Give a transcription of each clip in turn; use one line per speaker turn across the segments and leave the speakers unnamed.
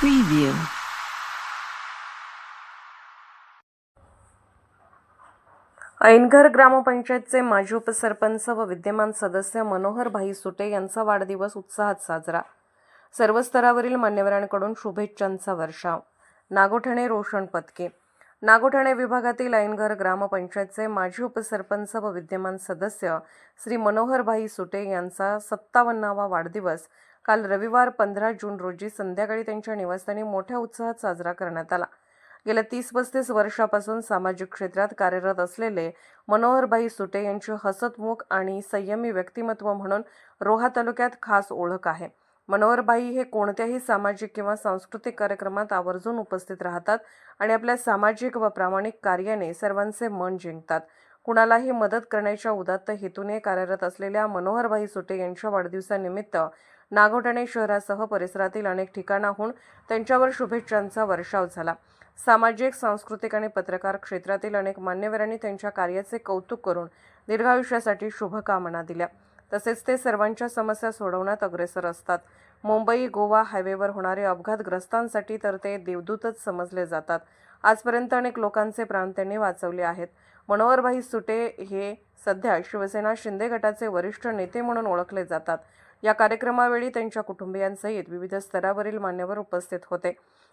Preview. ऐनघर ग्रामपंचायतचे माजी उपसरपंच व विद्यमान सदस्य मनोहर भाई सुटे यांचा वाढदिवस उत्साहात साजरा. सर्व स्तरावरील मान्यवरांकडून शुभेच्छांचा वर्षाव. नागोठणे रोशन पत्के नागोठणे विभागातील ऐनघर ग्रामपंचायतचे माजी उपसरपंच व विद्यमान सदस्य श्री मनोहरभाई सुटे यांचा सत्तावन्नावा वाढदिवस काल रविवार पंधरा जून रोजी संध्याकाळी त्यांच्या निवासस्थानी मोठ्या उत्साहात साजरा करण्यात आला. गेल्या तीस पस्तीस वर्षापासून सामाजिक क्षेत्रात कार्यरत असलेले मनोहरभाई सुटे यांचे हसतमुख आणि संयमी व्यक्तिमत्व म्हणून रोहा तालुक्यात खास ओळख आहे. मनोहरभाई हे कोणत्याही सामाजिक किंवा सांस्कृतिक कार्यक्रमात आवर्जून उपस्थित राहतात आणि आपल्या सामाजिक व प्रामाणिक कार्याने सर्वांचे मन जिंकतात. कुणालाही मदत करण्याच्या उदात्त हेतूने कार्यरत असलेल्या मनोहरभाई सुटे यांच्या वाढदिवसानिमित्त नागोठणे शहरासह परिसरातील अनेक ठिकाणाहून त्यांच्यावर शुभेच्छांचा वर्षाव झाला. सामाजिक सांस्कृतिक आणि पत्रकार क्षेत्रातील अनेक मान्यवरांनी त्यांच्या कार्याचे कौतुक करून दीर्घायुष्यासाठी शुभकामना दिल्या. तसेच ते सर्वांच्या समस्या सोडवण्यात अग्रेसर असतात. मुंबई गोवा हायवेवर होणारे अपघातग्रस्तांसाठी तर ते देवदूतच समजले जातात. आजपर्यंत अनेक लोकांचे प्राण त्यांनी वाचवले आहेत. मनोहरभाई सुटे हे सध्या शिवसेना शिंदे गटाचे वरिष्ठ नेते म्हणून ओळखले जातात. या कार्यक्रमावेळी त्यांच्या कुटुंबियांसहित विविध स्तरावरील मान्यवर उपस्थित होते.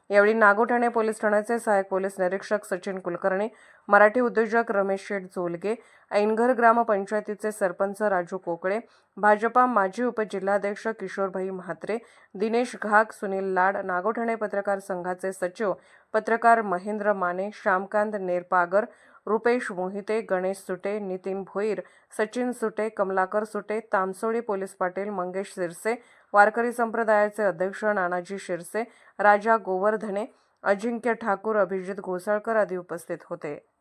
यावेळी नागोठाणे पोलीस ठाण्याचे सहाय्यक पोलीस निरीक्षक सचिन कुलकर्णी मराठी उद्योजक रमेश शेठ झोलगे ऐनघर ग्रामपंचायतीचे सरपंच राजू कोकळे भाजपा माजी उपजिल्हाध्यक्ष किशोरभाई म्हात्रे दिनेश घाग सुनील लाड नागोठाणे पत्रकार संघाचे सचिव पत्रकार महेंद्र माने श्यामकांत नेरपागर रुपेश मोहिते गणेश सुटे नितीन भोईर सचिन सुटे कमलाकर सुटे तामसोळी पोलीस पाटील मंगेश शिरसे वारकरी संप्रदायाचे अध्यक्ष नानाजी शिरसे राजा गोवर्धने अजिंक्य ठाकूर अभिजित घोसाळकर आदी उपस्थित होते.